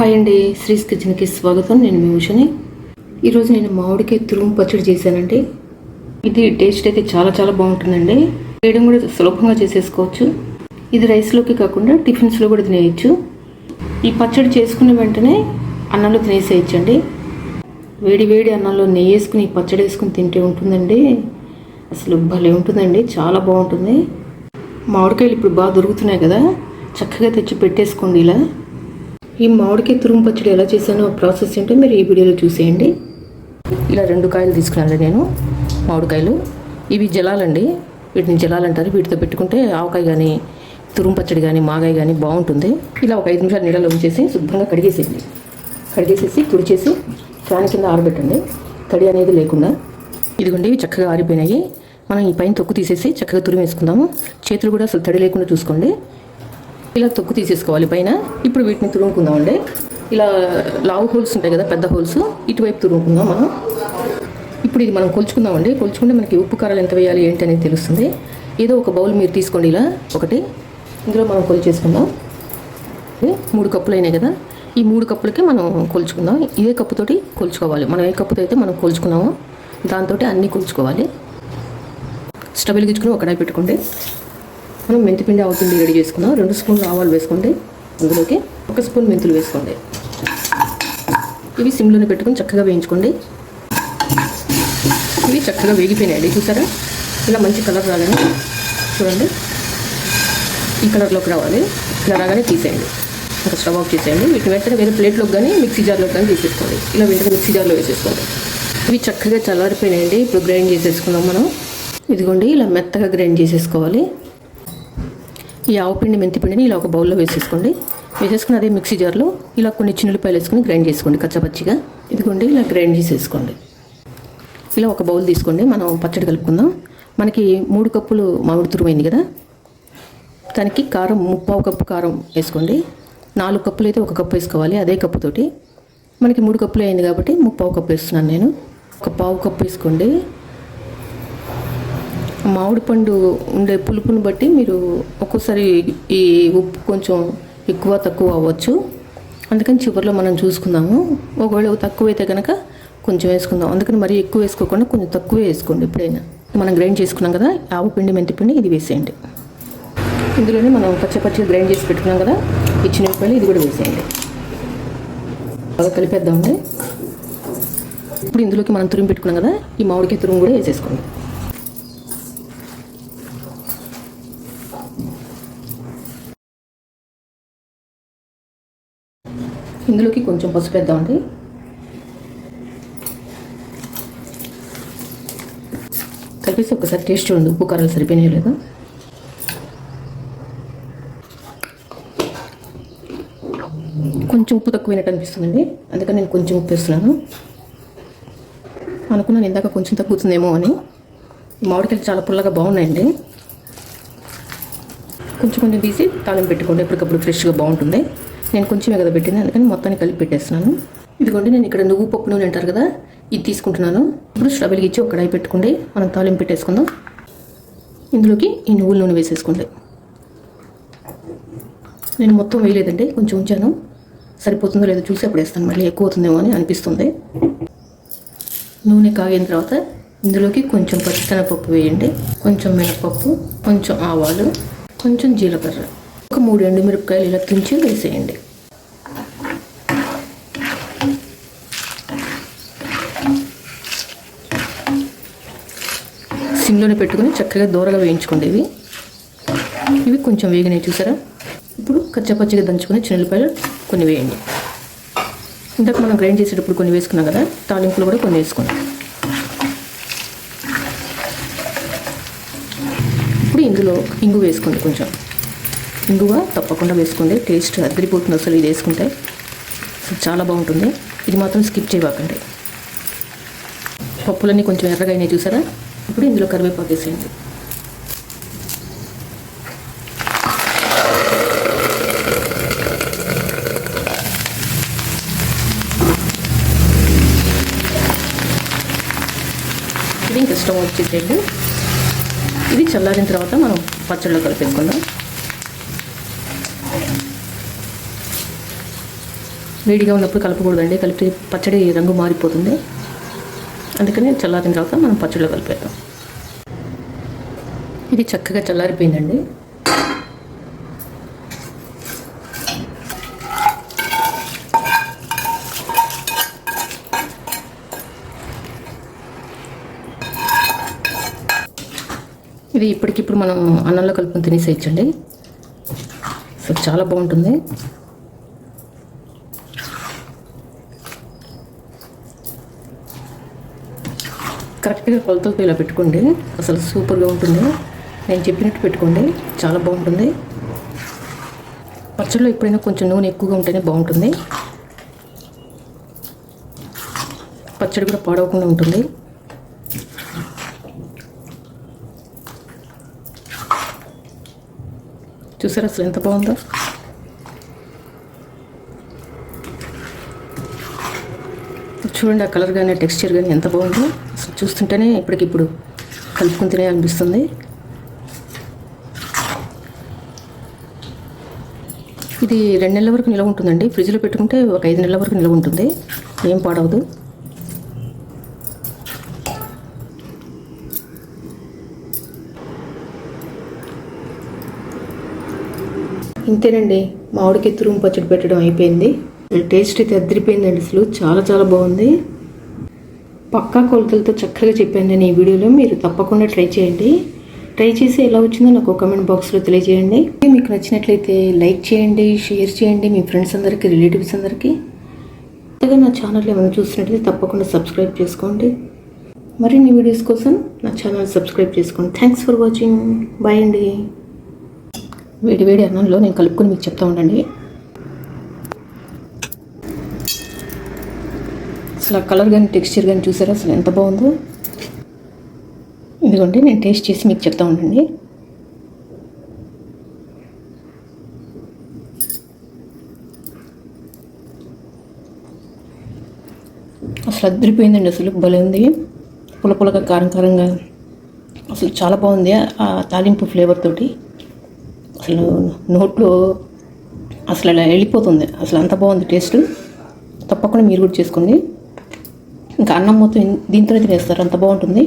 Hi అండి శ్రీస్ కిచెన్కి స్వాగతం. నేను మీ ఉషని. ఈరోజు నేను మామిడికాయ తురుము పచ్చడి చేశానండి. ఇది టేస్ట్ అయితే చాలా చాలా బాగుంటుందండి. చేయడం కూడా సులభంగా చేసేసుకోవచ్చు. ఇది రైస్లోకి కాకుండా టిఫిన్స్లో కూడా తినేయచ్చు. ఈ పచ్చడి చేసుకున్న వెంటనే అన్నంలో తినేసేయచ్చండి. వేడి వేడి అన్నంలో నెయ్యి వేసుకుని ఈ పచ్చడి వేసుకుని తింటే ఉంటుందండి. అసలు భలే ఉంటుందండి చాలా బాగుంటుంది. మామిడికాయలు ఇప్పుడు బాగా దొరుకుతున్నాయి కదా చక్కగా తెచ్చి పెట్టేసుకోండి ఇలా. ఈ మామిడికాయ తురుము పచ్చడి ఎలా చేశానో ప్రాసెస్ ఏంటో మీరు ఈ వీడియోలో చూసేయండి. ఇలా రెండు కాయలు తీసుకున్నాను నేను మామిడికాయలు. ఇవి జలాలండి. వీటిని జలాలంటారు వీటితో పెట్టుకుంటే ఆవకాయ కానీ తురుము పచ్చడి కానీ మాగాయ కానీ బాగుంటుంది. ఇలా ఒక ఐదు నిమిషాలు నీళ్ళలో ఉంచేసి శుభ్రంగా కడిగేసేయండి. కడిగేసేసి తుడిచేసి ఫ్యాన్ కింద ఆరబెట్టండి. తడి అనేది లేకుండా. ఇదిగోండి ఇవి చక్కగా ఆరిపోయినాయి. మనం ఈ పైన తొక్కు తీసేసి చక్కగా తురిమేసుకుందాము. చేతులు కూడా అసలు తడి లేకుండా చూసుకోండి. ఇలా తొక్కు తీసేసుకోవాలి పైన. ఇప్పుడు వీటిని తురుముకుందామండి. ఇలా లావు హోల్స్ ఉంటాయి కదా పెద్ద హోల్స్ ఇటువైపు తురుముకుందాం మనం. ఇప్పుడు ఇది మనం కొలుచుకుందామండి. కొలుచుకుంటే మనకి ఉప్పు కారాలు ఎంత వేయాలి ఏంటి అనేది తెలుస్తుంది. ఏదో ఒక బౌల్ మీరు తీసుకోండి ఇలా ఒకటి. ఇందులో మనం కొలిచేసుకుందాం. మూడు కప్పులు అయినాయి కదా. ఈ మూడు కప్పులకి మనం కొలుచుకుందాం. ఇదే కప్పుతోటి కొలుచుకోవాలి. మనం ఏ కప్పుతో అయితే మనం కొలుచుకున్నామో దాంతో అన్నీ కొలుచుకోవాలి. స్టవ్ గిచ్చుకుని ఒకటే పెట్టుకోండి. మనం మెంతిపిండి అవుతుంది రెడీ చేసుకుందాం. రెండు స్పూన్లు ఆవాలు వేసుకోండి. అందులోకి ఒక స్పూన్ మెంతులు వేసుకోండి. ఇవి సిమ్లోనే పెట్టుకుని చక్కగా వేయించుకోండి. ఇవి చక్కగా వేగిపోయినాయండి చూసారా? ఇలా మంచి కలర్ రాగానే చూడండి. ఈ కలర్లోకి రావాలి. ఇలా రాగానే తీసేయండి. ఇంకా స్టవ్ ఆఫ్ చేసేయండి. వీటిని వెంటనే వేరే ప్లేట్లోకి కానీ మిక్సీ జార్లోకి కానీ తీసేసుకోండి. ఇలా వెంటనే మిక్సీ జార్లో వేసేసుకోండి. ఇవి చక్కగా చల్లారిపోయినాయండి. ఇప్పుడు గ్రైండ్ చేసేసుకుందాం మనం. ఇదిగోండి ఇలా మెత్తగా గ్రైండ్ చేసేసుకోవాలి. ఈ ఆవుపిండి మెంతిపిండిని ఇలా ఒక బౌల్లో వేసేసుకోండి. వేసేసుకుని అదే మిక్సీ జార్లో ఇలా కొన్ని చిన్నులపాయలు వేసుకుని గ్రైండ్ చేసుకోండి కచ్చపచ్చిగా. ఇదిగోండి ఇలా గ్రైండ్ చేసేసుకోండి. ఇలా ఒక బౌల్ తీసుకోండి మనం పచ్చడి కలుపుకుందాం. మనకి మూడు కప్పులు మామిడి తురుమైంది కదా? దానికి కారం ముప్పావు కప్పు కారం వేసుకోండి. నాలుగు కప్పులు అయితే ఒక కప్పు వేసుకోవాలి అదే కప్పుతోటి మనకి మూడు కప్పులు అయింది కాబట్టి ముప్పావు కప్పు వేస్తున్నాను నేను. ఒక పావు కప్పు వేసుకోండి. మామిడి పండు ఉండే పులుపుని బట్టి మీరు ఒక్కోసారి ఈ ఉప్పు కొంచెం ఎక్కువ తక్కువ అవ్వచ్చు. అందుకని చివరిలో మనం చూసుకుందాము. ఒకవేళ తక్కువ అయితే కనుక కొంచెం వేసుకుందాం. అందుకని మరీ ఎక్కువ వేసుకోకుండా కొంచెం తక్కువే వేసుకోండి ఎప్పుడైనా. మనం గ్రైండ్ చేసుకున్నాం కదా ఆవు పిండి మెంతి పిండి ఇది వేసేయండి. ఇందులోనే మనం పచ్చ పచ్చిగా గ్రైండ్ చేసి పెట్టుకున్నాం కదా ఇచ్చిన ఉల్లిపాయలు ఇది కూడా వేసేయండి. బాగా కలిపేద్దామండి. ఇప్పుడు ఇందులోకి మనం తురిమి పెట్టుకున్నాం కదా ఈ మామిడికాయ తురుము కూడా వేసేసుకోండి. ఇందులోకి కొంచెం పసుపు వేద్దామండి కలిపేసి ఒకసారి టేస్ట్ చూడండి ఉప్పు కారాలు సరిపోయినాయి లేదా. కొంచెం ఉప్పు తక్కువైనట్టు అనిపిస్తుందండి. అందుకని నేను కొంచెం ఉప్పు వేస్తున్నాను. అనుకున్నాను ఇందాక కొంచెం తగ్గుతుందేమో అని. మామిడికాయలు చాలా పుల్లగా బాగున్నాయండి. కొంచెం కొంచెం తీసి తాళం పెట్టుకోండి ఎప్పటికప్పుడు ఫ్రెష్గా బాగుంటుంది. నేను కొంచెమే కదా పెట్టింది అందుకని మొత్తాన్ని కలిపి పెట్టేస్తున్నాను. ఇదిగోండి నేను ఇక్కడ నువ్వు పప్పు నూనె అంటారు కదా ఇది తీసుకుంటున్నాను. ఇప్పుడు స్టవ్ ఇచ్చి ఒక కడాయి పెట్టుకోండి. మనం తాలింపు పెట్టేసుకుందాం. ఇందులోకి ఈ నువ్వుల నూనె వేసేసుకోండి. నేను మొత్తం వేయలేదండి కొంచెం ఉంచాను. సరిపోతుందో లేదో చూసి అప్పుడు వేస్తాను. మళ్ళీ ఎక్కువ అవుతుందేమో అని అనిపిస్తుంది. నూనె కాగిన తర్వాత ఇందులోకి కొంచెం పచ్చిశనగపప్పు వేయండి. కొంచెం మినపప్పు కొంచెం ఆవాలు కొంచెం జీలకర్ర. ఒక మూడు ఎండుమిరపకాయలు ఇలా తుంచి వేసేయండి. సిమ్లోనే పెట్టుకుని చక్కగా దూరగా వేయించుకోండి ఇవి. ఇవి కొంచెం వేగినాయి చూసారా? ఇప్పుడు కచ్చపచ్చిగా దంచుకుని చిన్నపాయలు కొన్ని వేయండి. ఇందాక మనం గ్రైండ్ చేసేటప్పుడు కొన్ని వేసుకున్నాం కదా తాలింపులు కూడా కొన్ని వేసుకోండి ఇప్పుడు ఇందులో ఇంగు వేసుకోండి కొంచెం. ఇంగువ తప్పకుండా వేసుకోండి. టేస్ట్ అద్దరిపోతుంది అసలు ఇది వేసుకుంటే. చాలా బాగుంటుంది. ఇది మాత్రం స్కిప్ చేయబాకండి. పప్పులన్నీ కొంచెం ఎర్రగా అయినాయి చూసారా? ఇప్పుడు ఇందులో కరివేపాకు వేసేయండి. ఇది ఇంకా స్టవ్ వచ్చేసేయండి ఇది చల్లారిన తర్వాత మనం పచ్చళ్ళు కలిపేసుకుందాం వేడిగా ఉన్నప్పుడు కలపకూడదండి. కలిపి పచ్చడి రంగు మారిపోతుంది. అందుకని చల్లారిన తర్వాత మనం పచ్చడిలో కలిపేద్దాం. ఇది చక్కగా చల్లారిపోయిందండి. ఇది ఇప్పటికిప్పుడు మనం అన్నంలో కలుపుకొని తినేసేయచ్చండి. సో చాలా బాగుంటుంది. కరెక్ట్గా కొలతలతో ఇలా పెట్టుకోండి. అసలు సూపర్గా ఉంటుంది. నేను చెప్పినట్టు పెట్టుకోండి. చాలా బాగుంటుంది. పచ్చడిలో ఎప్పుడైనా కొంచెం నూనె ఎక్కువగా ఉంటేనే బాగుంటుంది. పచ్చడి కూడా పాడవకుండా ఉంటుంది. చూసారా అసలు ఎంత బాగుందో? చూడండి ఆ కలర్ కానీ టెక్స్చర్ కానీ ఎంత బాగుందో అసలు చూస్తుంటేనే ఇప్పటికిప్పుడు కలుపుకుని తినే అనిపిస్తుంది. ఇది రెండు నెలల వరకు నిలవ ఉంటుందండి. ఫ్రిడ్జ్లో పెట్టుకుంటే ఒక ఐదు నెలల వరకు నిలవ ఉంటుంది. ఏం పాడవదు. ఇంతేనండి. మామిడికి తురుము పచ్చడి పెట్టడం అయిపోయింది. టేస్ట్ అయితే అదిరిపోయిందండి అసలు. చాలా చాలా బాగుంది. పక్కా కొలతలతో చక్కగా చెప్పాను నేను ఈ వీడియోలో. మీరు తప్పకుండా ట్రై చేయండి. ట్రై చేసి ఎలా వచ్చిందో నాకు కామెంట్ బాక్స్లో తెలియజేయండి. మీకు నచ్చినట్లయితే లైక్ చేయండి షేర్ చేయండి మీ ఫ్రెండ్స్ అందరికీ రిలేటివ్స్ అందరికీ. కొత్తగా నా ఛానల్ ఏమైనా చూసినట్లయితే తప్పకుండా సబ్స్క్రైబ్ చేసుకోండి. మరిన్ని వీడియోస్ కోసం నా ఛానల్ సబ్స్క్రైబ్ చేసుకోండి. థ్యాంక్స్ ఫర్ వాచింగ్ బాయ్ అండి. వేడి వేడి అన్నంలో నేను కలుపుకొని మీకు చెప్తా ఉండండి. అసలు ఆ కలర్ కానీ టెక్స్చర్ కానీ చూసారా? అసలు ఎంత బాగుందో? ఇదిగోండి నేను టేస్ట్ చేసి మీకు చెప్తా ఉండండి. అసలు అద్దరిపోయిందండి అసలు భలే ఉంది. పుల పులగా కారం కారంగా. అసలు చాలా బాగుంది ఆ తాలింపు ఫ్లేవర్ తోటి. అసలు నోట్లో అసలు అలా వెళ్ళిపోతుంది. అసలు అంత బాగుంది టేస్ట్. తప్పకుండా మీరు కూడా చేసుకోండి. ఇంకా అన్నం మొత్తం దీంతో తినేస్తారు. అంత బాగుంటుంది.